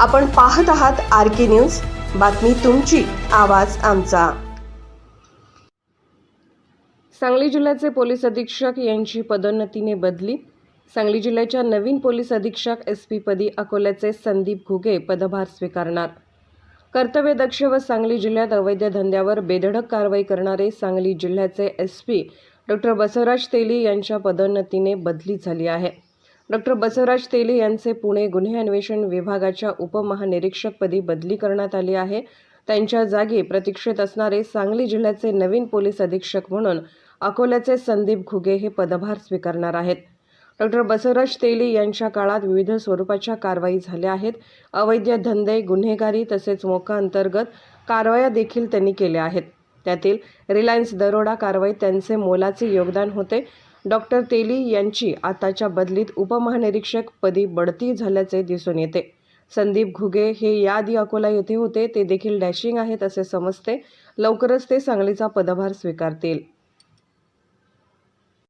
आपण पाहत आहात आर के न्यूज. बातमी तुमची आवाज आमचा. सांगली जिल्ह्याचे पोलीस अधीक्षक यांची पदोन्नतीने बदली. सांगली जिल्ह्याच्या नवीन पोलीस अधीक्षक एस पी पदी अकोल्याचे संदीप घुगे पदभार स्वीकारणार. कर्तव्यदक्ष व सांगली जिल्ह्यात अवैध धंद्यावर बेधडक कारवाई करणारे सांगली जिल्ह्याचे S P doctor Basavaraj Teli यांच्या पदोन्नतीने बदली झाली आहे. डॉक्टर बसवराज तेली यांचे पुणे गुन्हे अन्वेषण विभागाच्या उपमहानिरीक्षकपदी बदली करण्यात आली आहे. त्यांच्या जागी प्रतीक्षेत असणारे सांगली जिल्ह्याचे नवीन पोलीस अधीक्षक म्हणून अकोल्याचे संदीप घुगे हे पदभार स्वीकारणार आहेत. डॉक्टर बसवराज तेली यांच्या काळात विविध स्वरूपाच्या कारवाई झाल्या आहेत. अवैध धंदे गुन्हेगारी तसेच मोका अंतर्गत कारवाया देखील त्यांनी केल्या आहेत. त्यातील रिलायन्स दरोडा कारवाईत त्यांचे मोलाचे योगदान होते. डॉक्टर तेली यांची आताच्या बदलीत उपमहानिरीक्षक पदी बढती झाल्याचे दिसून येते. संदीप घुगे हे याआधी अकोला येथे होते ते देखील डॅशिंग आहेत असे समजते. लवकरच ते सांगलीचा पदभार स्वीकारतील.